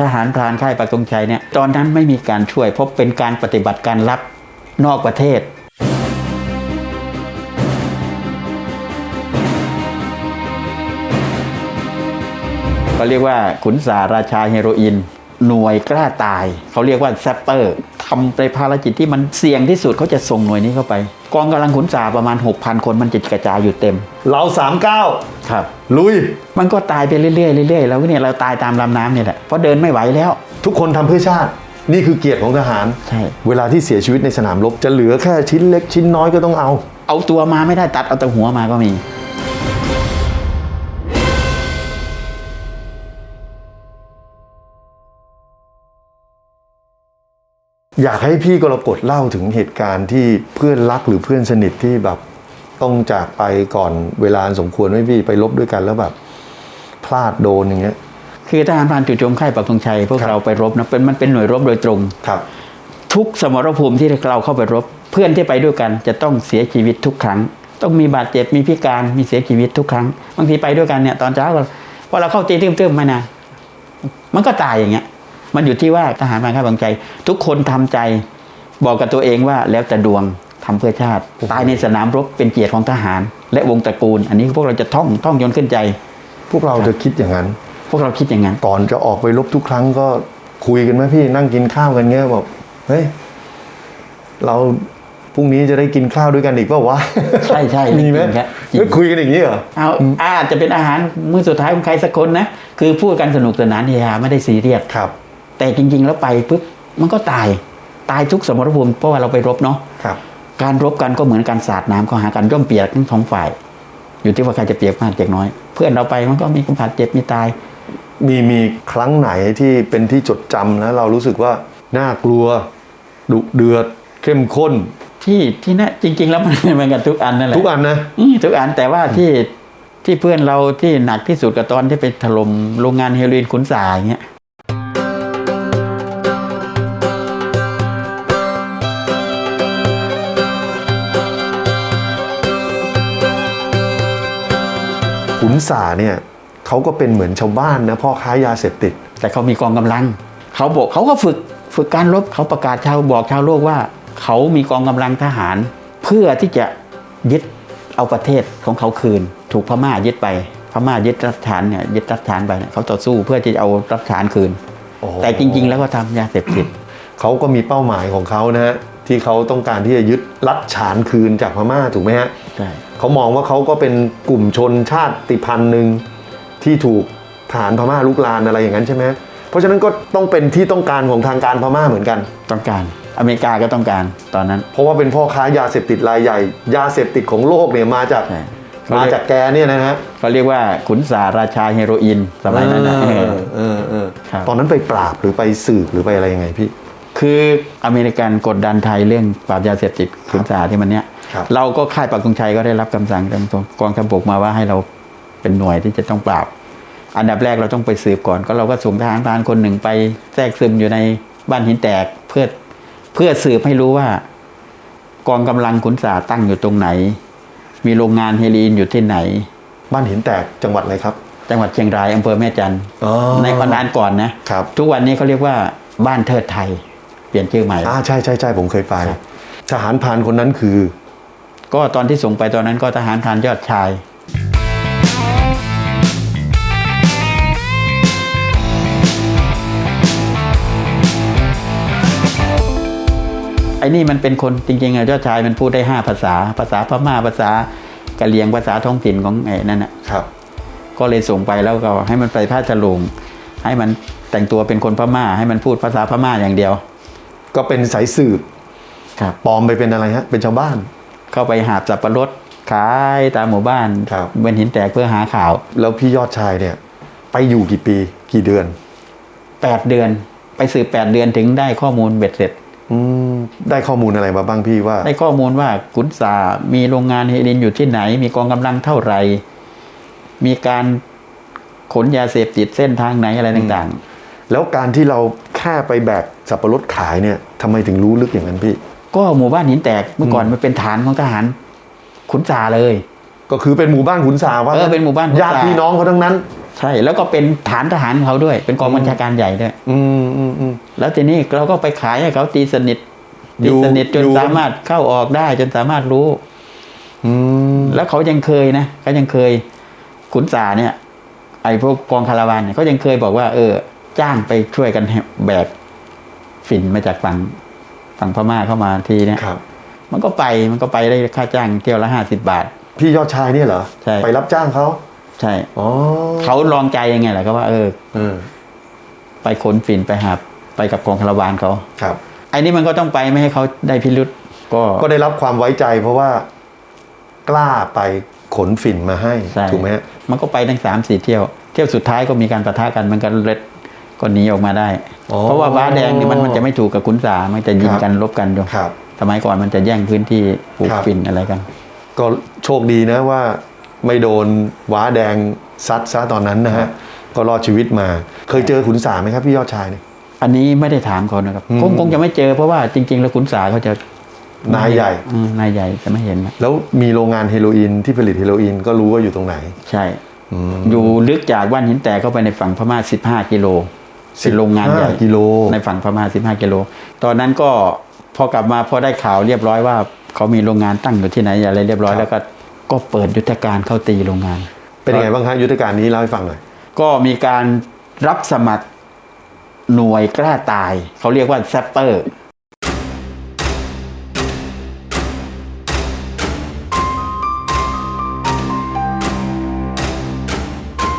ทหารพรานค่ายปักธงชัยเนี่ยตอนนั้นไม่มีการช่วยเพราะเป็นการปฏิบัติการลับนอกประเทศเขาเรียกว่าขุนสาราชาเฮโรอีนหน่วยกล้าตาย เขาเรียกว่าแซปเปอร์ทำในภารกิจที่มันเสี่ยงที่สุดเขาจะส่งหน่วยนี้เข้าไป กองกำลังขุนสาประมาณ 6,000 คนมันจะกระจายอยู่เต็ม เราสามเก้า ครับ ลุย มันก็ตายไปเรื่อยๆเรื่อยๆแล้วเนี่ยเราตายตามลำน้ำเนี่ยแหละเพราะเดินไม่ไหวแล้ว ทุกคนทำเพื่อชาติ นี่คือเกียรติของทหาร ใช่ เวลาที่เสียชีวิตในสนามรบจะเหลือแค่ชิ้นเล็กชิ้นน้อยก็ต้องเอา เอาตัวมาไม่ได้ตัดเอาแต่หัวมาก็มีอยากให้พี่กรกฎเล่าถึงเหตุการณ์ที่เพื่อนรักหรือเพื่อนสนิทที่แบบ ต้องจากไปก่อนเวลาอันสมควรไหม่พี่ไปลบด้วยกันแล้วแบบพลาดโดนอย่างเงี้ย คือทหารพรานจู่โจมค่ายปักธงชัยพวกครับเราไปรบนะเป็นมันเป็นหน่วยรบโดยตรงครับ ทุกสมรภูมิที่เราเข้าไปรบ เพื่อนที่ไปด้วยกันจะต้องเสียชีวิตทุกครั้ง ต้องมีบาดเจ็บมีพิการมีเสียชีวิตทุกครั้งบางทีไปด้วยกันเนี่ยตอนเช้าก็พอเราเข้าตีเติมๆไม่นานมันก็ตายอย่างเงี้ย มันอยู่ที่ว่าทหารพรานค่ายปักธงชัยทุกคนทำใจบอกกับตัวเองว่าแล้วแต่ดวง ทำเพื่อชาติ ตายในสนามรบเป็นเกียรติของทหาร และวงตระกูล อันนี้พวกเราจะท่องท่องจนขึ้นใจ พวกเราจะคิดอย่างนั้น พวกเราคิดอย่างนั้น ก่อนจะออกไปลบทุกครั้งก็คุยกันไหมพี่นั่งกินข้าวกันเงี้ยบอกเฮ้ยเราพรุ่งนี้จะได้กินข้าวด้วยกันอีกเปล่าวะใช่ใช่มีไหมจริงครับจริงไม่คุยกันอย่างนี้เหรอเอาอาจจะเป็นอาหารมื้อสุดท้ายของใครสักคนนะคือพูดกันสนุกสนานเฮฮาไม่ได้ซีเรียสครับ แต่จริง ๆ แล้วไปปุ๊บมันก็ตายตายทุกสมรภูมิเพราะว่าเราไปรบเนาะครับ การรบกันก็เหมือนการสาดน้ำเข้าหากันย่อมเปียกทั้งสองฝ่าย อยู่ที่ว่าใครจะเปียกมากเปียกน้อย เพื่อนเราไปมันก็มีความบาดเจ็บมีตาย มีมีครั้งไหนที่เป็นที่จดจำแล้วเรารู้สึกว่าน่ากลัวดุเดือดเข้มข้น ที่ที่นั่นจริง ๆ แล้วมันเหมือนกันทุกอันนั่นแหละทุกอันนะอืมทุกอันแต่ว่าที่ที่เพื่อนเราที่หนักที่สุดกับตอนที่ไปถล่มโรงงานเฮโรอีนขุนสาอย่างเงี้ย สาเนี่ยเขาก็เป็นเหมือนชาวบ้านนะพ่อค้ายาเสพติด แต่เขามีกองกำลัง เขาบอกเขาก็ฝึกฝึกการรบเขาประกาศชาวบอกชาวโลกว่า เขามีกองกำลังทหาร เพื่อที่จะยึดเอาประเทศของเขาคืน ถูกพม่ายึดไปพม่ายึดรัฐฐานเนี่ยยึดรัฐฐานไปเนี่ยเขาต่อสู้เพื่อที่จะเอารัฐฐานคืนโอ้โหแต่จริง ๆ แล้วก็ทำยาเสพติดเขาก็มีเป้าหมายของเขานะฮะที่เขาต้องการที่จะยึดรัฐฉานคืนจากพม่าถูกไหมฮะใช่ เขามองว่าเขาก็เป็นกลุ่มชนชาติพันธุ์หนึ่งที่ถูกฐานพม่าลุกลานอะไรอย่างนั้นใช่ไหมเพราะฉะนั้นก็ต้องเป็นที่ต้องการของทางการพม่าเหมือนกัน ต้องการ อเมริกาก็ต้องการตอนนั้น เพราะว่าเป็นพ่อค้ายาเสพติดรายใหญ่ ยาเสพติดของโลกเนี่ยมาจากใช่มาจากแกเนี่ยนะฮะเขาเรียกว่าขุนสาราชาเฮโรอีนสมัยนั้นนะเอเอออเออเออครับตอนนั้นไปปราบหรือไปสืบหรือไปอะไรยังไงพี่ คืออเมริกันกดดันไทยเรื่องปราบยาเสพติดขุนสาที่มันเนี้ยครับ เราก็ค่ายปักธงชัยก็ได้รับคำสั่งจากกองทัพบกมาว่าให้เราเป็นหน่วยที่จะต้องปราบ อันดับแรกเราต้องไปสืบก่อน ก็เราก็ส่งทหารพรานคนหนึ่งไปแทรกซึมอยู่ในบ้านหินแตกเพื่อเพื่อสืบให้รู้ว่า กองกำลังขุนสาตั้งอยู่ตรงไหน มีโรงงานเฮโรอีนอยู่ที่ไหน บ้านหินแตกจังหวัดอะไรครับ จังหวัดเชียงรายอำเภอแม่จันทร์อ๋อในวันนั้นก่อนนะครับ ทุกวันนี้เขาเรียกว่าบ้านเทิดไทย เปลี่ยนชื่อใหม่อ่าใช่ใช่ใช่ผมเคยไปครับทหารพรานคนนั้นคือ ก็ตอนที่ส่งไปตอนนั้นก็ทหารพรานยอดชาย ไอ้นี่มันเป็นคนจริงๆอะยอดชายมันพูดได้ห้าภาษา ภาษาพม่าภาษากะเหรี่ยงภาษาท้องถิ่นของไอ้นั่นน่ะครับ ก็เลยส่งไปแล้วก็ให้มันไปผ้าฉลุงให้มันแต่งตัวเป็นคนพม่า ให้มันพูดภาษาพม่าอย่างเดียว ก็เป็นสายสืบครับปลอมไปเป็นอะไรฮะเป็นชาวบ้าน เข้าไปหาบสับปะรดขายตามหมู่บ้านครับเป็นหินแตกเพื่อหาข่าว แล้วพี่ยอดชายเนี่ย ไปอยู่กี่ปีกี่เดือน8เดือน ไปสืบ8เดือนถึงได้ข้อมูลเบ็ดเสร็จอืมได้ข้อมูลอะไรมาบ้างพี่ว่า ได้ข้อมูลว่าขุนสามีโรงงานเฮโรอีนอยู่ที่ไหน มีกองกำลังเท่าไหร่ มีการขนยาเสพติดเส้นทางไหนอะไรต่างแล้วการที่เราแค่ไปแบกสับปะรดขายเนี่ยทำไมถึงรู้ลึกอย่างนั้นพี่ๆ ก็หมู่บ้านหินแตกเมื่อก่อนมันเป็นฐานของทหารขุนสาเลย ก็คือเป็นหมู่บ้านขุนสาว่าเออเป็นหมู่บ้านขุนสาญาติพี่น้องเขาทั้งนั้น ใช่ แล้วก็เป็นฐานทหารของเขาด้วย เป็นกองบัญชาการใหญ่ด้วยอืมอืมอืมแล้วทีนี้เราก็ไปขายให้เขาตีสนิทอยู่ตีสนิทจนอยู่สามารถเข้าออกได้ จนสามารถรู้ อืมแล้วเขายังเคยนะเขายังเคยขุนสาเนี่ย ไอ้พวกกองคาราวานเนี่ยเขายังเคยบอกว่า เออ จ้างไปช่วยกันแบกฝิ่นมาจากฝั่ง ฝั่งพม่าเข้ามาทีเนี่ยครับ มันก็ไปมันก็ไปได้ค่าจ้างเที่ยวละห้าสิบบาท พี่ยอดชายเนี่ยเหรอใช่ไปรับจ้างเขาใช่อ๋อเขาลองใจยังไงแหละก็ว่าเออเออ ไปขนฝิ่นไปหาไปกับกองคาราวานเขาครับไอ้นี่มันก็ต้องไปไม่ให้เขาได้พิรุษก็ก็ได้รับความไว้ใจ เพราะว่ากล้าไปขนฝิ่นมาให้ใช่ถูกไหมฮะมันก็ไปทั้งสามสี่เที่ยว เที่ยวสุดท้ายก็มีการประทะกันมันก็เล็ด ก็หนีออกมาได้อ๋อเพราะว่าว้าแดงนี่มันมันจะไม่ถูกกับขุนสามันจะยิงครับกันลบกันอยู่ครับสมัยก่อนมันจะแย่งพื้นที่ปลูกครับฝิ่นอะไรกัน ก็โชคดีนะว่าไม่โดนว้าแดงซัดซะตอนนั้นนะฮะก็รอดชีวิตมา เคยเจอขุนสาไหมครับพี่ยอดชายเนี่ยอันนี้ไม่ได้ถามเขานะครับอืมคงคงจะไม่เจอเพราะว่าจริง ๆ แล้วขุนสาเขาจะนายใหญ่อืมนายใหญ่จะไม่เห็นนะแล้วมีโรงงานเฮโรอีนที่ผลิตเฮโรอีนก็รู้ว่าอยู่ตรงไหน ใช่อืมอยู่ลึกจากว่านหินแตกเข้าไปในฝั่งพม่า15 กิโล เป็นโรงงานใหญ่15กิโลในฝั่งพม่า15กิโล ตอนนั้นก็พอกลับมาพอได้ข่าวเรียบร้อยว่า เขามีโรงงานตั้งอยู่ที่ไหนอะไรเรียบร้อยครับแล้วก็ก็เปิดยุทธการเข้าตีโรงงาน เป็นยังไงบ้างฮะยุทธการนี้เล่าให้ฟังหน่อยก็มีการรับสมัครหน่วยกล้าตาย เขาเรียกว่าแซปเปอร์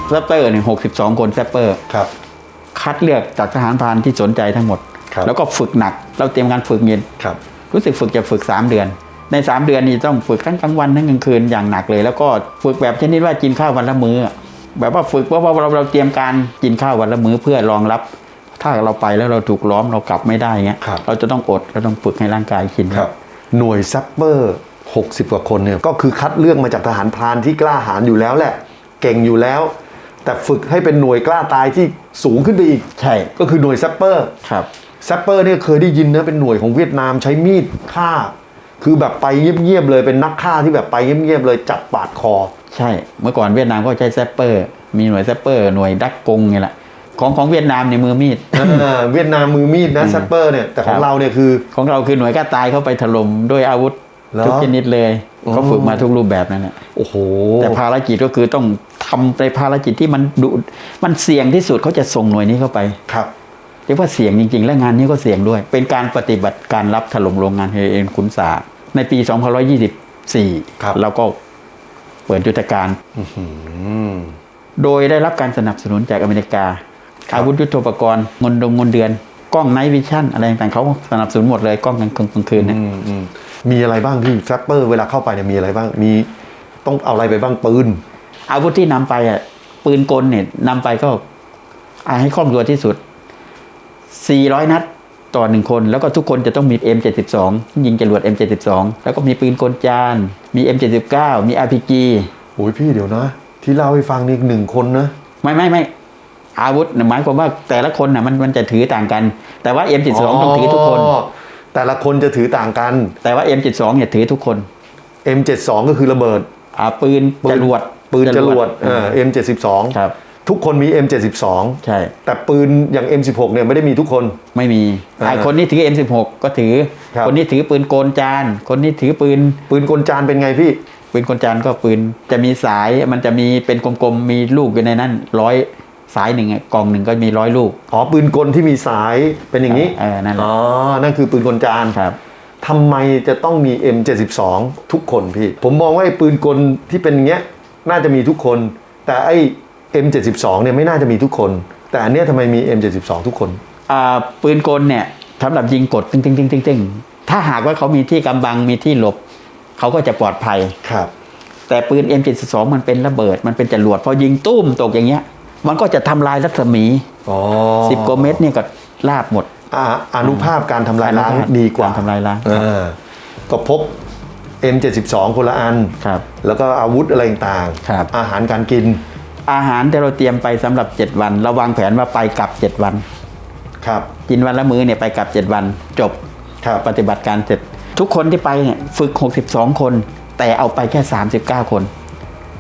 แซปเปอร์เนี่ยหกสิบสองคนแซปเปอร์ครับ คัดเลือกจากทหารพรานที่สนใจทั้งหมดครับแล้วก็ฝึกหนัก เราเตรียมการฝึกเย็นครับรู้สึกฝึกจะฝึก 3 เดือน ใน 3 เดือนนี้ต้องฝึกทั้งกลางวันทั้งกลางคืนอย่างหนักเลย แล้วก็ฝึกแบบชนิดว่ากินข้าววันละมื้ออะแบบว่าฝึกว่าเราเราเตรียมการกินข้าววันละมื้อเพื่อรองรับ ถ้าเราไปแล้วเราถูกล้อมเรากลับไม่ได้เงี้ยครับเราจะต้องอดเราต้องฝึกให้ร่างกายกินครับ หน่วยซัปเปอร์60 กว่าคนเนี่ยก็คือคัดเลือกมาจากทหารพรานที่กล้าหาญอยู่แล้วแหละ เก่งอยู่แล้ว แต่ฝึกให้เป็นหน่วยกล้าตายที่สูงขึ้นไปอีก ใช่ ก็คือหน่วยซัปเปอร์ครับซัปเปอร์เนี่ยเคยได้ยินนะเป็นหน่วยของเวียดนามใช้มีดฆ่า คือแบบไปเงียบๆเลยเป็นนักฆ่าที่แบบไปเงียบๆเลยจับปาดคอ ใช่ เมื่อก่อนเวียดนามก็ใช้แซปเปอร์ มีหน่วยแซปเปอร์หน่วยดักกงไงแหละของของเวียดนามในมือมีดเออเวียดนามมือมีดนะซัปเปอร์เนี่ยแต่ขอครังบเราเนี่ยคือ ของเราคือหน่วยกล้าตายเข้าไปถล่มด้วยอาวุธเหรอ ทุกชนิดเลยอ๋อเขาฝึกมาทุกรูปแบบนั่นแหละโอ้โหแต่ภารกิจก็คือต้องทำในภารกิจที่มันดุมันเสี่ยงที่สุดเขาจะส่งหน่วยนี้เข้าไปครับเรียกว่าเสี่ยงจริง ๆ และงานนี้ก็เสี่ยงด้วย เป็นการปฏิบัติการรับถล่มโรงงานเฮเอ็นขุนสาในปี 2524ครับเราก็เปิดยุทธการอืมโดยได้รับการสนับสนุนจากอเมริกาครับอาวุธยุทโธปกรณ์เงินดงเงินเดือน กล้องไนท์วิชั่นอะไรต่างๆเขาสนับสนุนหมดเลยกล้องกลางคืนกลางคืนเนี่ยอื มอืมมีอะไรบ้างพี่ซัปเปอร์เวลาเข้าไปเนี่ยมีอะไรบ้างมีต้องเอาอะไรไปบ้างปืน อาวุธที่นำไปอะปืนกลเนี่ยนำไปก็เอาให้คล่องตัวที่สุด 400 นัดต่อหนึ่งคน แล้วก็ทุกคนจะต้องมี M72 ยิงจรวด M72 แล้วก็มีปืนกลจาน มี M79 มี RPG โอ้ยพี่เดี๋ยวนะ ที่เล่าให้ฟังนี่หนึ่งคนนะ ไม่ไม่ไม่อาวุธน่ะหมายความว่าแต่ละคนน่ะมันมันจะถือต่างกัน แต่ว่า M72 ต้องถือทุกคน แต่ละคนจะถือต่างกัน แต่ว่า M72 เนี่ยถือทุกคน M72 ก็คือระเบิดอ่าปืนปืนจรวดปืนจรวดเออ M72 ครับทุกคนมี M72 ใช่ แต่ปืนอย่าง M16 เนี่ยไม่ได้มีทุกคน ไม่มีอ่าไอ้คนนี้ถือ M16 ก็ถือครับคนนี้ถือปืนโกนจาน คนนี้ถือปืน ปืนกลจานเป็นไงพี่ ปืนกลจานก็ปืน จะมีสาย มันจะมีเป็นกลมๆ มีลูกอยู่ในนั้นร้อย สายหนึ่งอะกล่องหนึ่งก็มีร้อยลูก อ๋อปืนกลที่มีสายเป็นอย่างนี้เออนั่นแหละอ๋อ นั่นคือปืนกลจานครับทำไมจะต้องมี M72 ทุกคนพี่ ผมมองว่าไอ้ปืนกลที่เป็นอย่างเงี้ยน่าจะมีทุกคน แต่ไอ้ M72 เนี่ยไม่น่าจะมีทุกคน แต่อันเนี้ยทำไมมี M72 ทุกคนอ่าปืนกลเนี่ยสำหรับยิงกดตึ้งตึ้งตึ้งตึ้งตึ้งถ้าหากว่าเขามีที่กำบังมีที่หลบ เขาก็จะปลอดภัยครับ แต่ปืน M72 มันเป็นระเบิดมันเป็นจรวดพอยิงตุ้มตกอย่างเงี้ย มันก็จะทำลายรัศมีอ๋อสิบกว่าเมตรเนี่ยก็ลาบหมดอ่าอนุภาพการทำลายล้างอนุภาพดีกว่าการทำลายล้างอ่าก็พบ M72 คนละอันครับแล้วก็อาวุธอะไรต่างๆครับอาหารการกิน อาหารที่เราเตรียมไปสำหรับ 7 วันเราวางแผนว่าไปกลับ 7 วัน ครับ กินวันละมื้อเนี่ยไปกลับ 7 วันจบครับปฏิบัติการเสร็จ ทุกคนที่ไปเนี่ยฝึก 62 คน แต่เอาไปแค่ 39 คน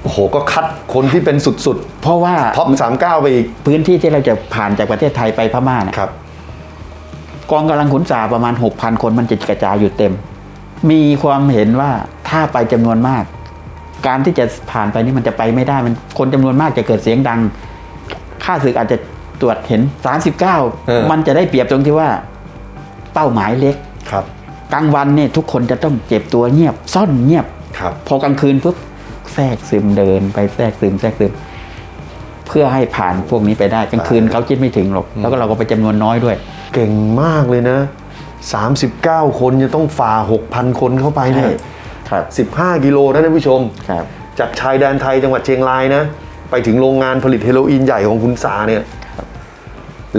โอ้โหก็คัดคนที่เป็นสุดเพราะว่าๆท็อปสามเก้าไปอีก พื้นที่ที่เราจะผ่านจากประเทศไทยไปพม่าเนี่ยครับ กองกำลังขุนสาประมาณ 6,000 คนมันจะกระจายอยู่เต็ม มีความเห็นว่าถ้าไปจำนวนมาก การที่จะผ่านไปนี่มันจะไปไม่ได้มันคนจำนวนมากจะเกิดเสียงดังค่าศึกอาจจะตรวจเห็น เออ 39 มันจะได้เปรียบตรงที่ว่าเป้าหมายเล็ก ครับ กลางวันเนี่ยทุกคนจะต้องเก็บตัวเงียบ ซ่อนเงียบ ครับ พอกลางคืนปุ๊บ แทรกซึมเดิน ไปแทรกซึมแทรกซึม เพื่อให้ผ่านพวกนี้ไปได้กลางคืนเขาคิดไม่ถึงหรอก แล้วก็เราก็ไปจำนวนน้อยด้วย เก่งมากเลยนะ 39 คนจะต้องฝ่า 6,000 คนเข้าไปเนี่ยครับ15 กิโลนะท่านผู้ชมครับจากชายแดนไทยจังหวัดเชียงรายนะ ไปถึงโรงงานผลิตเฮโรอีนใหญ่ของคุณสาเนี่ย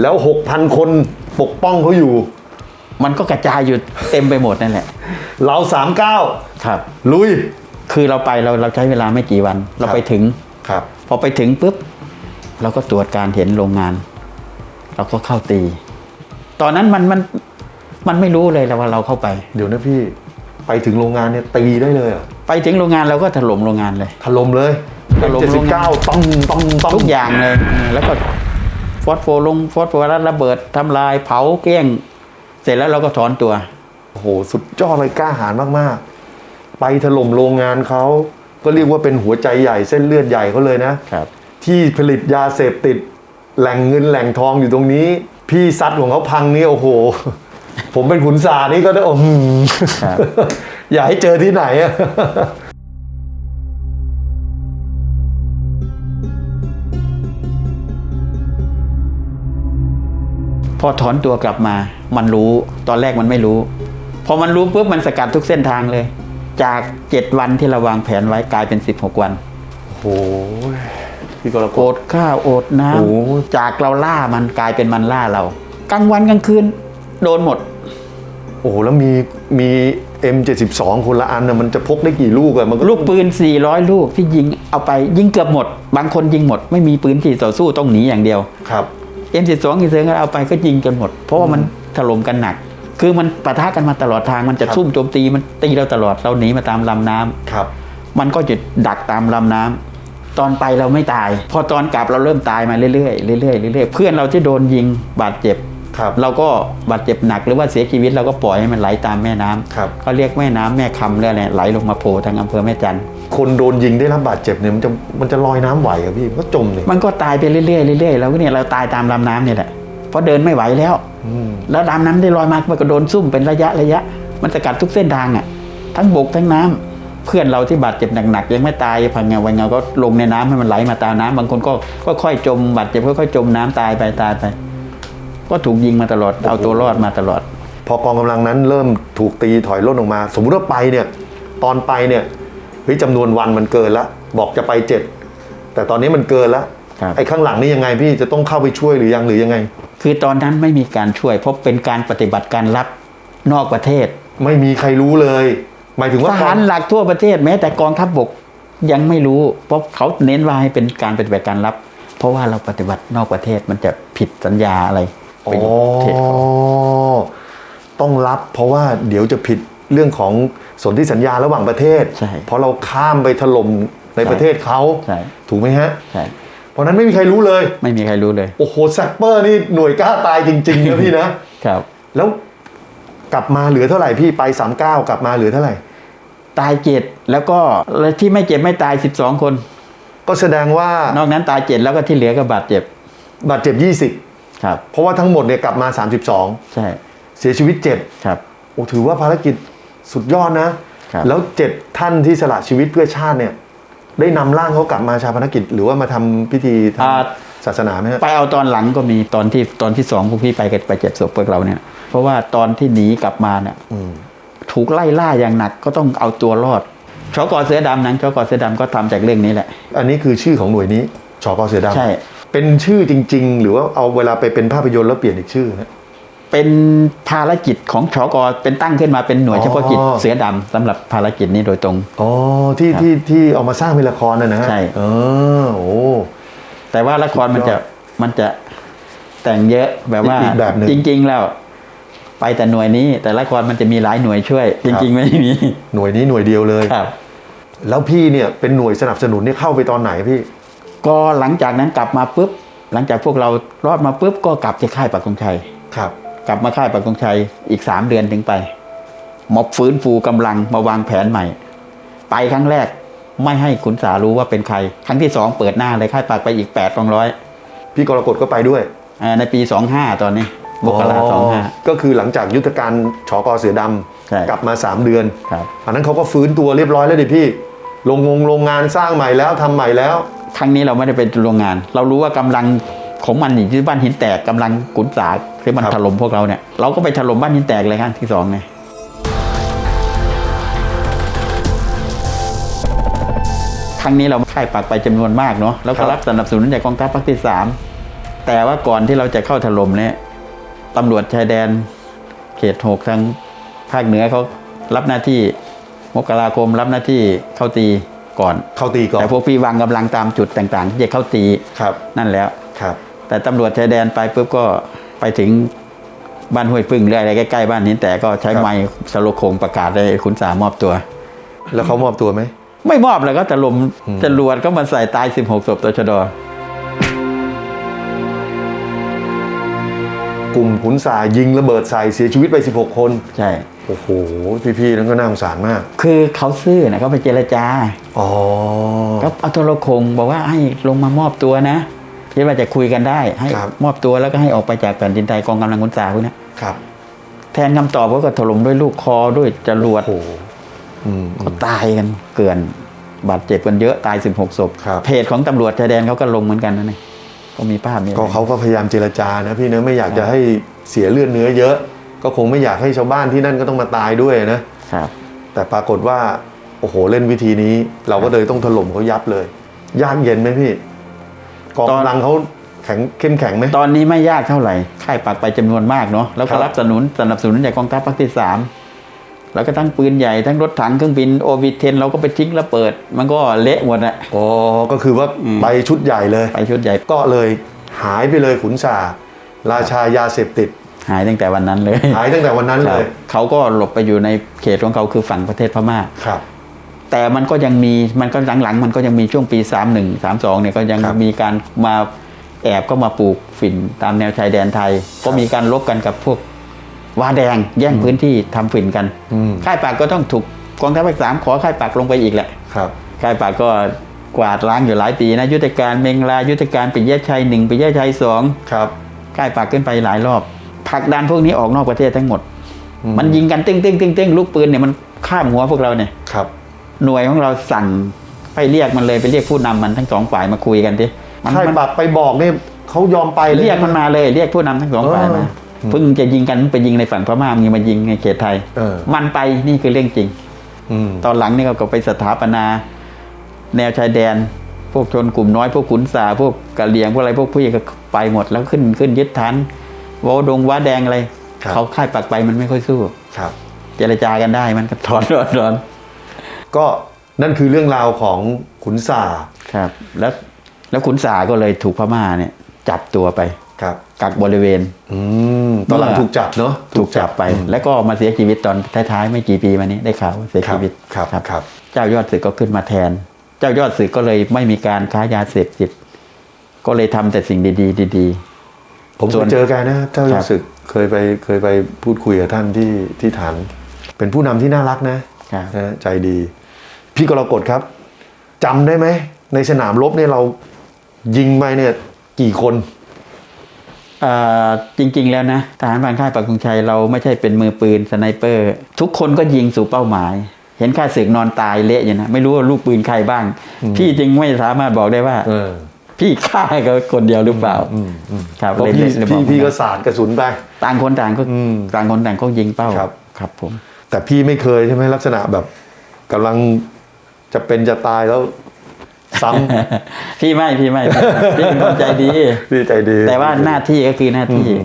แล้ว 6,000 คนปกป้องเขาอยู่ มันก็กระจายอยู่เต็มไปหมดนั่นแหละ เรา 39 ครับ ลุย คือเราไปเราเราใช้เวลาไม่กี่วัน เราไปถึงครับ พอไปถึงปุ๊บเราก็ตรวจการเห็นโรงงาน เราก็เข้าตี ตอนนั้นมันมันมันไม่รู้เลยแล้วว่าเราเข้าไป เดี๋ยวนะพี่ไปถึงโรงงานเนี่ยตีได้เลยเหรอไปถึงโรงงานเราก็ถล่มโรงงานเลย ถล่มเลยถล่มโรงงาน79ต้องต้องต้องทุกอย่างเลยเออแล้วก็ฟอสโฟลงฟอสโฟรัสระเบิดทำลายเผาเกลี้ยง เสร็จแล้วเราก็ถอนตัว โอ้โห สุดยอดเลยกล้าหาญมาก ๆ ไปถล่มโรงงานเขาก็เรียกว่าเป็นหัวใจใหญ่เส้นเลือดใหญ่เขาเลยนะครับ ที่ผลิตยาเสพติดแหล่งเงินแหล่งทองอยู่ตรงนี้ พี่ซัดของเขาพังนี่โอ้โห ผมเป็นขุนสานี่ก็ได้โอ้โหครับ อย่าให้เจอที่ไหนอะ พอถอนตัวกลับมา มันรู้ตอนแรกมันไม่รู้ พอมันรู้ปุ๊บมันสกัดทุกเส้นทางเลย จากเจ็ดวันที่เราวางแผนไว้กลายเป็นสิบหกวันโอ้โหพี่กรกโอฎดข้าวโอดน้โอ้ำจากเราล่ามันกลายเป็นมันล่าเรากลางวันกลางคืน โดนหมด โอ้โห แล้วมีมี M72 คนละอันนะมันจะพกได้กี่ลูกอะมันก็ลูกปืน 400 ลูกที่ยิงเอาไปยิงเกือบหมด บางคนยิงหมด ไม่มีปืนที่ต่อสู้ต้องหนีอย่างเดียว ครับ M12 อีเซงก็เอาไปก็ยิงจนหมด เพราะว่ามันถล่มกันหนัก คือมันปะทะกันมาตลอดทางมันจะครับซุ่มโจมตีมันตีเราตลอดเราหนีมาตามลำน้ำครับ มันก็จะดักตามลำน้ำตอนไปเราไม่ตาย พอตอนกลับเราเริ่มตายมาเรื่อยๆเรื่อยๆเรื่อยๆเพื่อนเราที่โดนยิงบาดเจ็บครับเราก็บาดเจ็บหนักหรือว่าเสียชีวิตเราก็ปล่อยให้มันไหลตามแม่น้ำครับเขาเรียกแม่น้ำแม่คำเรื่องอะไรไหลลงมาโผล่ทางอำเภอแม่จันทร์คนโดนยิงได้รับบาดเจ็บเนี่ยมันจะมันจะลอยน้ำไหวอะพี่มันก็จมเลยมันก็ตายไปเรื่อยๆเรื่อยๆแล้วก็เนี่ยเราตายตามลำน้ำเนี่ยแหละ เพราะเดินไม่ไหวแล้วอืมแล้วดำน้ำได้ลอยมามันก็โดนซุ่มเป็นระยะระยะ มันสกัดทุกเส้นทางอะ ทั้งบกทั้งน้ำเพื่อนเราที่บาดเจ็บหนักๆยังไม่ตายพังเงาวังเงาก็ลงในน้ำให้มันไหลมาตามน้ำบางคนก็ค่อยๆจมบาดเจ็บค่อยๆจมน้ำตายไปตายไป ก็ถูกยิงมาตลอดเอาตัวรอดมาตลอด พอกองกำลังนั้นเริ่มถูกตีถอยร่นออกมา สมมุติว่าไปเนี่ย ตอนไปเนี่ยเฮ้ยจำนวนวันมันเกินละบอกจะไปเจ็ดแต่ตอนนี้มันเกินละครับ ไอ้ข้างหลังนี่ยังไงพี่จะต้องเข้าไปช่วยหรือยังหรือยังไง คือตอนนั้นไม่มีการช่วย เพราะเป็นการปฏิบัติการลับนอกประเทศ ไม่มีใครรู้เลย หมายถึงทว่าหารหลักทั่วประเทศแม้ แต่กองทัพบกยังไม่รู้ เพราะเขาเน้นว่าให้เป็นการปฏิบัติการลับ เพราะว่าเราปฏิบัตินอกประเทศมันจะผิดสัญญาอะไรอ๋เป็นอประเทศเขาต้องรับ เพราะว่าเดี๋ยวจะผิดเรื่องของสนธิสัญญาระหว่างประเทศใช่เพราะเราข้ามไปถล่มในประเทศเขาใช่ถูกไหมฮะใช่ เพราะฉะนั้นไม่มีใครรู้เลย ไม่มีใครรู้เลย โอ้โหแซปเปอร์นี่หน่วยกล้าตายจริงๆนะพี่นะครับ แล้วกลับมาเหลือเท่าไหร่พี่ไป3ามเก้ากลับมาเหลือเท่าไหร่ ตายเจ็ดแล้วก็แล้วที่ไม่เจ็บไม่ตาย12คน ก็แสดงว่านอกนั้นตายเจ็ดแล้วก็ที่เหลือก็บาดเจ็บบาดเจ็บครับ20เพราะว่าทั้งหมดเนี่ยกลับมา32ใช่เสียชีวิตครับ7โอ้ถือว่าภารกิจสุดยอดนะครับแล้ว7ท่านที่สละชีวิตเพื่อชาติเนี่ย ได้นำร่างเขากลับมาชาปนกิจ หรือว่ามาทำพิธีทางอ่าศาสนาไหมฮะไปเอาตอนหลังก็มีตอนที่ตอนที่สองพวกพี่ไปกันไปเจ็บศพพวกเราเนี่ย เพราะว่าตอนที่หนีกลับมาเนี่ยอืมถูกไล่ล่าอย่างหนักก็ต้องเอาตัวรอดชอกอเสือดำหนังชอกอเสือดำก็ทำจากเรื่องนี้แหละ อันนี้คือชื่อของหน่วยนี้ชอกอเสือดำใช่เป็นชื่อจริง ๆ หรือว่าเอาเวลาไปเป็นภาพยนตร์แล้วเปลี่ยนอีกชื่อฮะ เป็นภารกิจของชอกอเป็นตั้งขึ้นมาเป็นหน่วยอ๋อเฉพาะกิจเสือดำสำหรับภารกิจนี้โดยตรงอ๋อที่ครับที่ที่เอามาสร้างเป็นละครนะนะฮะใช่เออโอ้แต่ว่าละครมันสุดยจะอดมันจะแต่งเยอะแบบว่าอีกแบบหนึ่งจริง ๆ แล้วไปแต่หน่วยนี้ แต่ละครมันจะมีหลายหน่วยช่วย จริง ๆ ไม่มีหน่วยนี้หน่วยเดียวเลยครับ แล้วพี่เนี่ยเป็นหน่วยสนับสนุนเนี่ยเข้าไปตอนไหนพี่ ก็หลังจากนั้นกลับมาปุ๊บหลังจากพวกเรารอดมาปุ๊บก็กลับที่ค่ายปักธงชัยครับ กลับมาค่ายปักธงชัยอีกสามเดือนถึงไปมอบฟื้นฟูกำลังมาวางแผนใหม่ ไปครั้งแรกไม่ให้ขุนสารู้ว่าเป็นใคร ครั้งที่สองเปิดหน้าเลยค่ายปักไปอีกแปดกองร้อยพี่กรกฎก็ไปด้วยอ่าในปีสองห้าตอนนี้มกราสองห้าก็คือหลังจากยุทธการชอกอเสือดใช่ำกลับมา 3 เดือนครับอันนั้นเขาก็ฟื้นตัวเรียบร้อยแล้วดิพี่โรงงงโรงงานสร้างใหม่แล้วทำใหม่แล้วครั้งนี้เราไม่ได้เป็นโรงงาน เรารู้ว่ากำลัง ของมันอยู่ที่บ้านหินแตกกำลังขุนสาที่มันครับถล่มพวกเราเนี่ยเราก็ไปถล่มบ้านหินแตกเลยครั้งที่สองเนี่ยครั้งนี้เราค่ายปักไปจำนวนมากเนาะแล้วก็รับสนับสนุนจากกองทัพภาคที่สามแต่ว่าก่อนที่เราจะเข้าถล่มเนี่ยตำรวจชายแดน เขตหกทางภาคเหนือเขารับหน้าที่มกราคมรับหน้าที่เข้าตีก่อน เข้าตีก่อน แต่พวกพี่วางกำลังตามจุดต่างๆที่จะเข้าตีครับ นั่นแล้วครับ แต่ตำรวจชายแดนไปปุ๊บก็ไปถึงบ้านห้วยพึ่งหรืออะไรใกล้ๆบ้านนี้แต่ก็ใช้ครับไม้สโลโคงประกาศให้ขุนสามอบตัว แล้วเขามอบตัวไหม ไม่มอบแล้วก็จะลมอืมจรวดก็มาใส่ตาย 16ศพตชดกลุ่มขุนสายิงระเบิดใส่เสียชีวิตไป 16 คน ใช่ โอ้โห พี่ๆ นั่นก็น่าสงสารมาก คือเขาซื่อนะเขาไปเจรจา อ๋อก็เอาโทรโคงบอกว่าให้ลงมามอบตัวนะ คิดว่าจะคุยกันได้ ให้ครับมอบตัวแล้วก็ให้ออกไปจากแผ่นดินไทยกองกำลังขุนสาพวกเนี้ยครับแทนคำตอบเขาก็ถล่มด้วยลูกคอด้วยจรวดโอ้โหอืมก็ตายกันเกลื่อนบาดเจ็บกันเยอะตาย16ศพครับเพจของตำรวจชายแดนเขาก็ลงเหมือนกันนะนี่ก็มีภาพนี้ก็เขาก็พยายามเจรจานะพี่เนอะไม่อยากจะให้เสียเลือดเนื้อเยอะ ก็คงไม่อยากให้ชาวบ้านที่นั่นก็ต้องมาตายด้วยนะครับ แต่ปรากฏว่าโอ้โหเล่นวิธีนี้ เราก็เลยต้องถล่มเขายับเลย ยากเย็นไหมพี่ กองตอนกำลังเขาแข็งเข้มแข็งไหมตอนนี้ไม่ยากเท่าไหร่ค่ายปักไปจำนวนมากเนาะแล้วครัก็บรับสนุนสนับสนุนจากกองทัพภาคที่สามแล้วก็ทั้งปืนใหญ่ทั้งรถถังเครื่องบินโอวีเทนเราก็ไปทิ้งแล้วเปิด มันก็เละหมดอะอ๋อก็คือว่าอืมไปชุดใหญ่เลยไปชุดใหญ่ก็เลยหายไปเลยขุนสาราชายาเสพติด หายตั้งแต่วันนั้นเลย หายตั้งแต่วันนั้นคเลรับยเขาก็หลบไปอยู่ในเขตของเขาคือฝั่งประเทศพม่าครับ แต่มันก็ยังมีมันก็หลังๆ มันก็ยังมีช่วงปี 31 32เนี่ยก็ยังครับมีการมาแอบก็มาปลูกฝิ่นตามแนวชายแดนไทย ก็มีการลบกันกับพวกวาแดงแย่งพื้นที่ทำฝิ่นกันอืมค่ายปากก็ต้องถูกกองทัพภาคสามขอค่ายปากลงไปอีกแหละครับค่ายปากก็กวาดล้างอยู่หลายปีนะยุทธการเมงลายุทธการปิยะชัยหนึ่งปิยะชัยสองครับค่ายปากขึ้นไปหลายรอบผลักดันพวกนี้ออกนอกประเทศทั้งหมดอืมมันยิงกันติ้งติ้งติ้งติ้งลูกปืนเนี่ยมันข้ามหัวพวกเราเนี่ยครับ หน่วยของเราสั่งไปเรียกมันเลยไปเรียกผู้นำมันทั้งสองฝ่ายมาคุยกันดิมันใครมันปักไปบอกเนี่ยเขายอมไปเลยเรียกมันมาเลย เรียกผู้นำทั้งสองฝ่ายมาเออเพิ่งจะยิงกันไปยิงในฝั่งพม่ามีมายิงในเขตไทยเออมันไปนี่คือเรื่องจริงอืมตอนหลังนี่ก็ไปสถาปนา แนวชายแดน พวกชนกลุ่มน้อยพวกขุนสาพวกกะเหรี่ยงพวกอะไรพวกผู้ใหญ่ก็ไปหมดแล้วขึ้นขึ้นยึดฐานวอดงว้าแดงอะไรเขาค่ายปักไปมันไม่ค่อยสู้ครับ เจรจากันได้มันก็ถอนถอนถอน ก็นั่นคือเรื่องราวของขุนสาครับ แล้วแล้วขุนสาก็เลยถูกพม่าเนี่ย จับตัวไปครับกักบริเวณอืมตอนหลังเมื่อถูกจับเนาะถูกจับไปอืมแล้วก็มาเสียชีวิตตอนท้ายๆไม่กี่ปีมานี้ได้ข่าวว่าเสียครับชีวิตครับครับ เจ้ายอดศึกก็ขึ้นมาแทน เจ้ายอดศึกก็เลยไม่มีการค้ายาเสพติดก็เลยทำแต่สิ่งดีๆดีผมส่เควนยเจอแกนะเจ้าครับศึกเคยไปเคยไปพูดคุยกับท่านที่ที่ฐาน เป็นผู้นำที่น่ารักนะครับนะใจดี พี่กรกฎครับจำได้ไหม ในสนามรบเนี่ยเรายิงไปเนี่ยกี่คนเอ่อจริง ๆ แล้วนะทหารพรานค่ายปักธงชัยเราไม่ใช่เป็นมือปืนสไนเปอร์ ทุกคนก็ยิงสู่เป้าหมาย เห็นข้าศึกนอนตายเละอยู่นะ ไม่รู้ว่าลูกปืนใครบ้าง พี่จึงไม่สามารถบอกได้ว่าเออพี่ฆ่าเขาคนเดียวหรือเปล่าอืมอืมครับเพราะเลยพี่เลยบอพี่ไม่พี่ได้ก็สาดกระสุนไปต่างคนต่างก็อืมต่างคนต่างก็ยิงเป้าครับ ครับผม แต่พี่ไม่เคยใช่ไหมลักษณะแบบกำลัง จะเป็นจะตายแล้ว ซ้พี่ไม่พี่ไม่พี่เป็นคนใจดีำพี่ใจดีแต่ว่าหน้าที่ก็คือหน้าที่อืม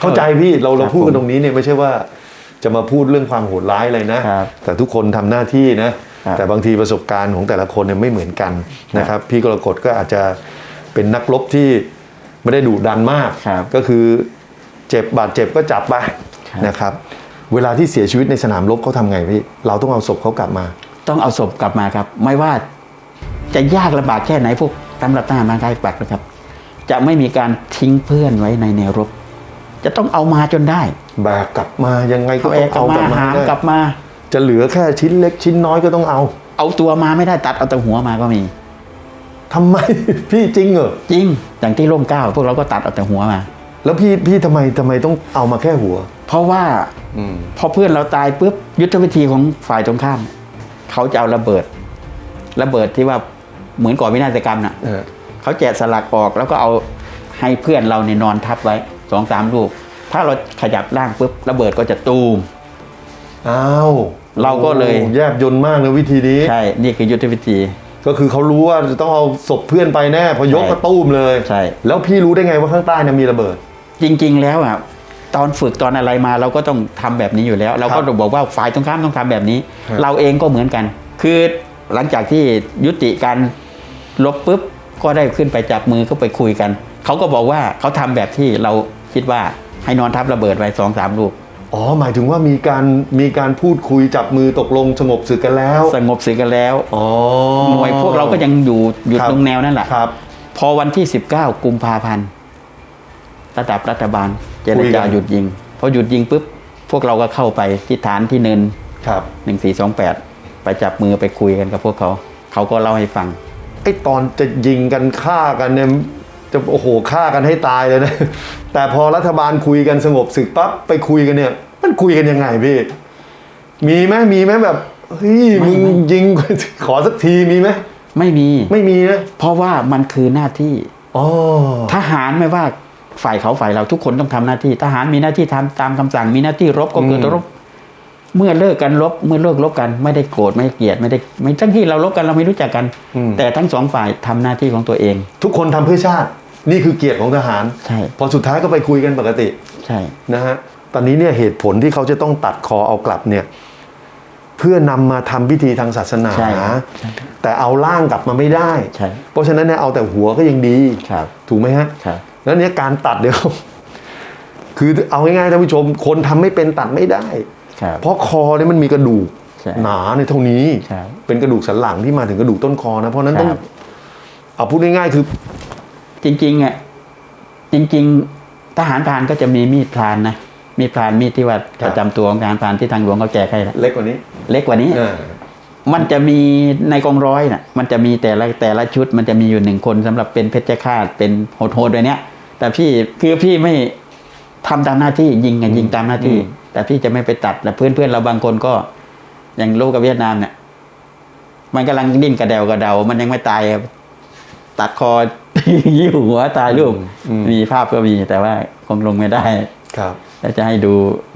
เข้าใจพี่เราเราครับพูดกันผมตรงนี้เนี่ยไม่ใช่ว่า จะมาพูดเรื่องความโหดร้ายอะไรนะ ครับแต่ทุกคนทำหน้าที่นะ ครับ แต่บางทีประสบการณ์ของแต่ละคนเนี่ยไม่เหมือนกันนะครับ พี่กรกฎก็อาจจะเป็นนักรบที่ไม่ได้ดุดันมาก ครับ ก็คือเจ็บบาดเจ็บก็จับไปครับนะครับ เวลาที่เสียชีวิตในสนามรบเขาทำไงพี่ เราต้องเอาศพเขากลับมา ต้องเอาศพกลับมาครับ ไม่ว่าจะยากลำบากแค่ไหนพวกตำรับทหารมากายปักนะครับ จะไม่มีการทิ้งเพื่อนไว้ในแนวรบ จะต้องเอามาจนได้แบกกลับมายังไงก็เอาต้แอองกกลัเอาบกมาลับมาหามให้ได้กลับมา จะเหลือแค่ชิ้นเล็กชิ้นน้อยก็ต้องเอาเอาตัวมาไม่ได้ตัดเอาแต่หัวมาก็มี ทำไม พี่จริงเหรอจริงอย่างที่ร่มเกล้าพวกเราก็ตัดเอาแต่หัวมา แล้วพี่พี่ทำไมทำไมต้องเอามาแค่หัว เพราะว่าอืม พอเพื่อนเราตายปุ๊บยุทธวิธีของฝ่ายตรงข้าม เขาจะเอาระเบิด ระเบิดที่ว่าเหมือนก่อวินาศกรรมน่ะเออเขาแจกสลักออกแล้วก็เอาให้เพื่อนเราเนี่ยนอนทับไว้สองสามลูก ถ้าเราขยับร่างปุ๊บระเบิดก็จะตูมอ้าวเราก็เลยโอ้แยบยนต์มากนะวิธีนี้ใช่ นี่คือยุทธวิธี ก็คือเขารู้ว่าจะต้องเอาศพเพื่อนไปแน่พอยกใช่ก็ตู้มเลยใช่แล้วพี่รู้ได้ไงว่าข้างใต้เนี่ยมีระเบิด จริง ๆ แล้วอะ ตอนฝึกตอนอะไรมาเราก็ต้องทำแบบนี้อยู่แล้ว เราก็ต้องบอกว่าฝ่ายตรงข้ามต้องทำแบบนี้ครับเราเองก็เหมือนกัน คือหลังจากที่ยุติการลบปุ๊บก็ได้ขึ้นไปจับมือก็ไปคุยกันเขาก็บอกว่าเขาทำแบบที่เราคิดว่าให้นอนทับระเบิดไว้สองสามลูกอ๋อหมายถึงว่ามีการมีการพูดคุยจับมือตกลงสงบศึกกันแล้ว สงบศึกกันแล้วอ๋อหน่วยพวกเราก็ยังอยู่อยู่ครับตรงแนวนั่นแหละครับ พอวันที่ 19 กุมภาพันธ์ระดับรัฐบาลเจรคุยกัจานหยุดยิงพอหยุดยิงปุ๊บพวกเราก็เข้าไปที่ฐานที่เนินครับ1428ไปจับมือไปคุยกันกับพวกเขา เขาก็เล่าให้ฟังไอ้ตอนจะยิงกันฆ่ากันเนี่ยจะโอ้โหฆ่ากันให้ตายเลยนะ แต่พอรัฐบาลคุยกันสงบศึกปั๊บไปคุยกันเนี่ย มันคุยกันยังไงพี่ มีไหมมีไหมแบบเฮ้ยไม่มึงไม่ยิงขอสักทีมีไหมไม่มีไม่มีนะเพราะว่ามันคือหน้าที่อ๋อทหารไม่ว่า ฝ่ายเขาฝ่ายเราทุกคนต้องทำหน้าที่ ทหารมีหน้าที่ทำตามคำสั่งมีหน้าที่รบก็คือรบ เมื่อเลิกกันรบ เมื่อเลิกรบกันไม่ได้โกรธไม่ได้เกลียดไม่ได้ ไม่ทั้งที่เรารบกันเราไม่รู้จักกัน แต่ทั้งสองฝ่ายทำหน้าที่ของตัวเอง ทุกคนทำเพื่อชาติ นี่คือเกียรติของทหารใช่พอสุดท้ายก็ไปคุยกันปกติ ใช่นะฮะตอนนี้เนี่ยเหตุผลที่เขาจะต้องตัดคอเอากลับเนี่ย เพื่อนำมาทำพิธีทางศาสนาใช่ใช่แต่เอาร่างกลับมาไม่ได้ใช่เพราะฉะนั้นเนี่ยเอาแต่หัวก็ยังดีครับถูกไหมฮะ ครับแล้วเนี่ยการตัดเดี๋ยว คือเอาง่ายๆท่านผู้ชม คนทำไม่เป็นตัดไม่ได้ครับเพราะคอเนี่ยมันมีกระดูกใช่หนาในเท่านี้ครับเป็นกระดูกสันหลังที่มาถึงกระดูกต้นคอนะ เพราะฉะนั้นต้องครับเอาพูดง่ายๆคือ จริงๆอะจริง ๆ ทหารพรานก็จะมีมีดพรานนะมีดพรานมีดที่ว่าครับประจำตัวของทหารพรานที่ทางหลวงเขาแจกให้นะเล็กกว่านี้ เล็กกว่านี้อ่ามันจะมีในกองร้อยน่ะ มันจะมีแต่ละแต่ละชุด มันจะมีอยู่หนึ่งคนสำหรับเป็นเพชฌฆาตเป็นโหดๆแบบเนี้ย แต่พี่คือพี่ไม่ทำตามหน้าที่ยิงไงยิงตามหน้าที่ แต่พี่จะไม่ไปตัดแต่เพื่อนเพื่อนๆเราบางคนก็อย่างโลกกับเวียดนามเนี่ย มันกำลังดิ้นกระเดวกระเดา มันยังไม่ตายครับตัดคอยิ้วหัวตายลูกอืมมีภาพก็มีแต่ว่าคงลงไม่ได้ครับแล้วจะให้ดู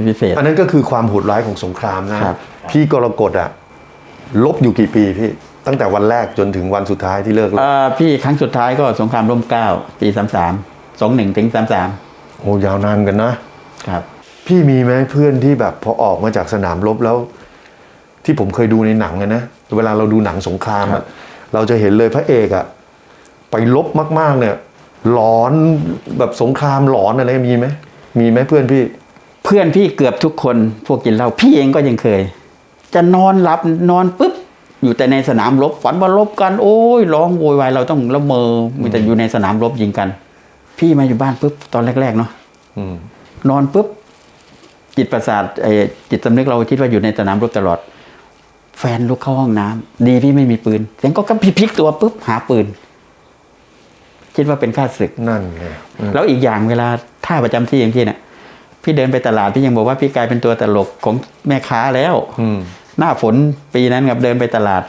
พิเศษ อันนั้นก็คือความโหดร้ายของสงครามนะครับพี่กรกฎอะลบอยู่กี่ปีพี่ตั้งแต่วันแรกจนถึงวันสุดท้ายที่เลิกรบเอ่อพี่ครั้งสุดท้ายก็สงครามร่มเกล้าปีสามสาม สองหนึ่งถึงสามสามโอ้ยาวนานกันนะครับ พี่มีไหมเพื่อนที่แบบพอออกมาจากสนามรบแล้ว ที่ผมเคยดูในหนังอะนะเวลาเราดูหนังสงครามครัอะบ เราจะเห็นเลยพระเอกอะไปลบมาก ๆ เนี่ย หลอนแบบสงครามหลอนอะไรมีไหมมีไหมเพื่อนพี่ เพื่อนพี่เกือบทุกคนพวกกินเหล้าพี่เองก็ยังเคย จะนอนหลับนอนปุ๊บ อยู่แต่ในสนามรบฝันว่าลบกัน โอ้ยร้องโวยวายเราต้องละเมอมีแต่อยู่ในสนามรบยิงกัน พี่มาอยู่บ้านปุ๊บตอนแรกๆเนาะอืมนอนปุ๊บจิตประสาทไอ้จิตสำนึกเราคิดว่าอยู่ในสนามรบตลอด แฟนลุกเข้าห้องน้ำดีพี่ไม่มีปืนเสียงก็กระพริกตัวปุ๊บหาปืน คิดว่าเป็นข้าศึกนั่นไงอืมแล้วอีกอย่างเวลาท่าประจำที่อย่างที่เนี่ยพี่เดินไปตลาดพี่ยังบอกว่าพี่กลายเป็นตัวตลกของแม่ค้าแล้ว อืมหน้าฝนปีนั้นกับเดินไปตลาด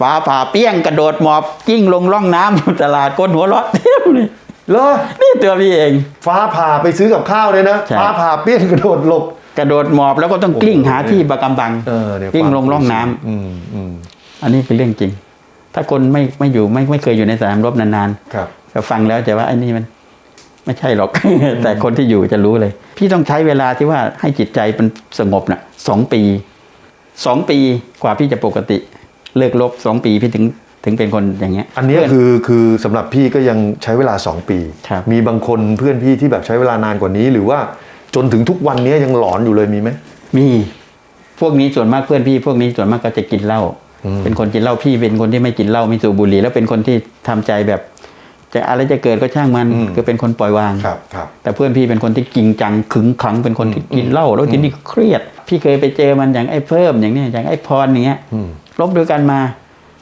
ฟ้าผ่าเปี้ยงกระโดดหมอบกิ้งลงร่องน้ำอยู่ตลาดก้นหัวเราะเต็มเลย เหรอนี่ตัวพี่เอง ฟ้าผ่าไปซื้อกับข้าวเลยนะ ใช่ ฟ้าผ่าเปี้ยนกระโดดหลบ กระโดดหมอบแล้วก็ต้องกลิ้งหาที่ประกำบังเออเนี่ยกลิ้งความลงร่องน้ำ อืมอืมอันนี้คือเรื่องจริง ถ้าคนไม่ไม่อยู่ไม่ไม่เคยอยู่ในสนามรบนานครับ ๆก็ฟังแล้วจะว่าไอ้นี่มันไม่ใช่หรอก แต่คนที่อยู่จะรู้เลย พี่ต้องใช้เวลาที่ว่าให้จิตใจมันสงบน่ะสองปี สองปีกว่าพี่จะปกติ เลิกลบสองปีพี่ถึง ถึงเป็นคนอย่างเงี้ย อันเนี้ยเพื่คือคือสำหรับพี่ก็ยังใช้เวลา 2 ปีครับมีบางคนเพื่อนพี่ที่แบบใช้เวลานานกว่านี้ หรือว่าจนถึงทุกวันนี้ยังหลอนอยู่เลยมีไหมมีพวกนี้ส่วนมากเพื่อนพี่ พวกนี้ส่วนมากก็จะกินเหล้าอืมเป็นคนกินเหล้าพี่เป็นคนที่ไม่กินเหล้าไม่สูบบุหรี่แล้วเป็นคนที่ทำใจแบบ จะอะไรจะเกิดก็ช่างมันอืมคือเป็นคนปล่อยวางครับครับ แต่เพื่อนพี่เป็นคนที่จริงจังขึงขังเป็นคนที่กินเหล้าแล้วทีนี้เครียด พี่เคยไปเจอมันอย่างไอ้เพิ่มอย่างเนี้ยอย่างไอ้พรอย่างเงี้ยอืมลบด้วยกันมา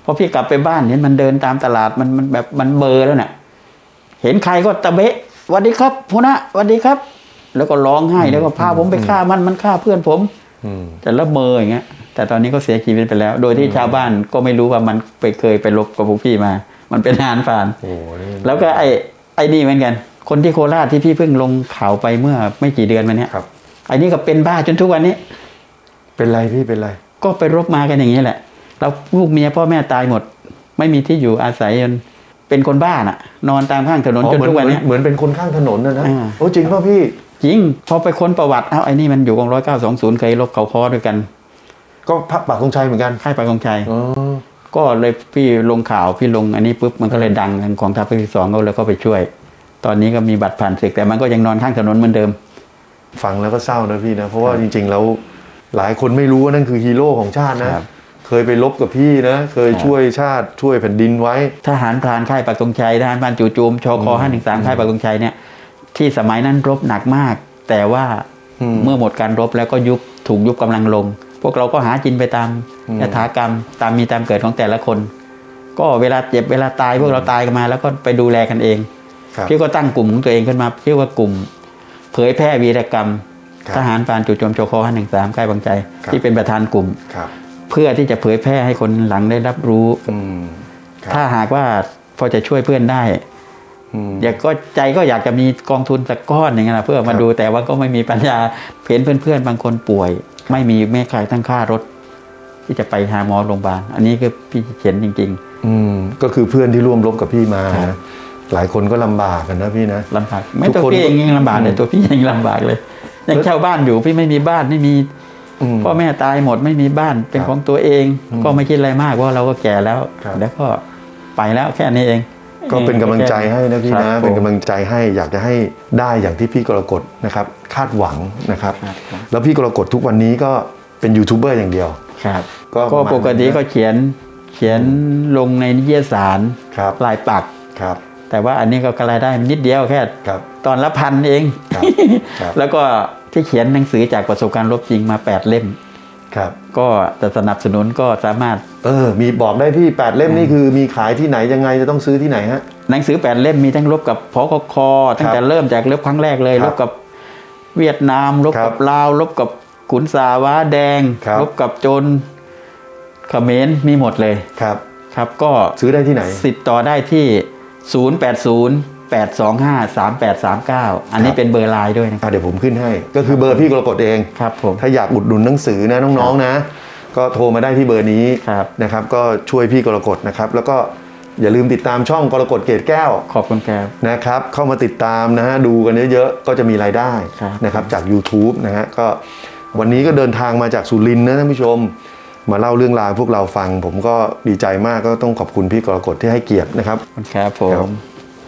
พอพี่กลับไปบ้านเห็นมันเดินตามตลาดมันมันแบบมันเบลอร์แล้วน่ะ เห็นใครก็ตะเบะสวัสดีครับพุนะสวัสดีครับ แล้วก็ร้องไห้แล้วก็พาผมไปฆ่ามันมันฆ่าเพื่อนผมอืมแต่ละเมออย่างเงี้ย แต่ตอนนี้ก็เสียชีวิตไปแล้ว โดยที่ชาวบ้านก็ไม่รู้ว่ามันไปเคยไปลบกับพวกพี่มา มันเป็นทหารผ่านโอ้นี่แล้วก็ไอ้ไอ้นี่เหมือนกัน คนที่โคราชที่พี่เพิ่งลงข่าวไปเมื่อไม่กี่เดือนมาเนี้ยครับไอ้นี่ก็เป็นบ้าจนทุกวันนี้ เป็นไรพี่เป็นไร ก็ไปรบมากันอย่างนี้แหละ แล้วลูกเมียพ่อแม่ตายหมด ไม่มีที่อยู่อาศัยจนเป็นคนบ้าน่ะ นอนตามข้างถนนอ๋อจนเหมือนทุกวันเหมือนเนี้ยเหมือนเป็นคนข้างถนนนะนะอ่าโอ้จริงป่ะพี่จริง พอไปค้นประวัติเอ้าไอ้นี่มันอยู่กองร้อยเก้าสองศูนย์เคยลบเขาคอด้วยกัน ก็พระปากธงชัยเหมือนกันค่ายปากกองชัยอ๋อก็เลยพี่ลงข่าวพี่ลงอันนี้ปุ๊บมันก็เลยดังทางของทัพภาคที่สองก็เลยก็ไปช่วย ตอนนี้ก็มีบัตรผ่านศึกแต่มันก็ยังนอนข้างถนนเหมือนเดิม ฟังแล้วก็เศร้านะพี่นะ เพราะว่าจริง ๆ แล้วหลายคนไม่รู้ว่านั่นคือฮีโร่ของชาตินะครับ เคยไปลบกับพี่นะ เคยครับช่วยชาติช่วยแผ่นดินไว้ ทหารพรานค่ายปากกงชัยทหารพรานจู่โจมชคห้าหนึ่งสามค่ายปากกงชัยเนี่ยที่สมัยนั้นรบหนักมาก แต่ว่าอืมเมื่อหมดการรบแล้วก็ยุบถูกยุบกำลังลง พวกเราก็หากินไปตามอืมยถากรรม ตามมีตามเกิดของแต่ละคน ก็เวลาเจ็บเวลาตายพวกเราตายกันมา แล้วก็ไปดูแลกันเองครับพี่ก็ตั้งกลุ่มของตัวเองขึ้นมาชื่อว่ากลุ่ม เผยแพร่วีรกรรมครับทหารพรานจู่โจมชคห้าหนึ่งสามค่ายบางใจครับที่เป็นประธานกลุ่มครับ เพื่อที่จะเผยแพร่ให้คนหลังได้รับรู้อืมครับถ้าหากว่าพอจะช่วยเพื่อนได้อืมอยากก็ใจก็อยากจะมีกองทุนสักก้อนอย่างเงี้ยนะเพื่อครัมาบดูแต่ว่าก็ไม่มีปัญญาเห็นเพื่อนๆบางคนป่วย ไม่มีแม่ขายทั้งค่ารถ ที่จะไปหาหมอโรงพยาบาลอันนี้คือพี่เขียนจริงอืมก็คือเพื่อนที่ร่วมรบกับพี่มาครับนะหลายคนก็ลำบากกันนะพี่นะๆลำบากไม่ทุกตัวคนพี่เองยังลำบากเลยอืมตัวพี่ยังลำบากเลยยังเช่าบ้านอยู่พี่ไม่มีบ้านไม่มีอืม พ่อแม่ตายหมดไม่มีบ้านเป็นครับของตัวเองอืมก็ไม่คิดอะไรมากเพราะเราก็แก่แล้วครับแล้วก็ไปแล้วแค่นี้เอง ก็เป็นกำลังใจให้นะพี่ครันะบเป็นผมกำลังใจให้อยากจะให้ได้อย่างที่พี่กรกฎนะครับ คาดหวังนะครับครับครับ แล้วพี่กรกฎทุกวันนี้ก็เป็นยูทูบเบอร์อย่างเดียวครับก็ก็ประมาณปกตินั้นนะก็เขียนเขียนลงในนิตยสารครับลายปักครับ แต่ว่าอันนี้ก็กระไรายได้นิดเดียวแค่ครับตอนละพันเองครับครับแล้วก็ ที่เขียนหนังสือจากประสบการณ์รบจริงมา 8 เล่มครับ ก็จะสนับสนุนก็สามารถ เออ มีบอกได้พี่แปดเล่มนี่คือมีขายที่ไหนยังไงจะต้องซื้อที่ไหนฮะ หนังสือ 8 เล่มมีทั้งรบกับพกคตั้งแต่เริ่มจากรบครั้งแรกเลยครับรบกับเวียดนามรบครักับบลาวรบกับขุนสาว้าแดงครับรบกับโจรเขมรมีหมดเลยครับ ครับก็ซื้อได้ที่ไหนติดต่อได้ที่ 080 825 3839 อันนี้ครับเป็นเบอร์ไลน์ด้วยนะครับ อะเดี๋ยวผมขึ้นให้ ก็คือเบอร์พี่กรกฎเองครับผมถ้าอยากอุดหนุนหนังสือนะน้องๆนะ ก็โทรมาได้ที่เบอร์นี้ครับ นะครับ ก็ช่วยพี่กรกฎนะครับ แล้วก็อย่าลืมติดตามช่องกรกฎเกตแก้ว ขอบคุณครับ นะครับ เข้ามาติดตามนะฮะ ดูกันเยอะๆ ก็จะมีรายได้ครับ นะครับ จาก YouTube นะฮะ ก็วันนี้ก็เดินทางมาจากสุรินทร์นะท่านผู้ชม มาเล่าเรื่องราวพวกเราฟัง ผมก็ดีใจมากก็ต้องขอบคุณพี่กรกฎที่ให้เกียรตินะครับ ขอบคุณครับผครับ ม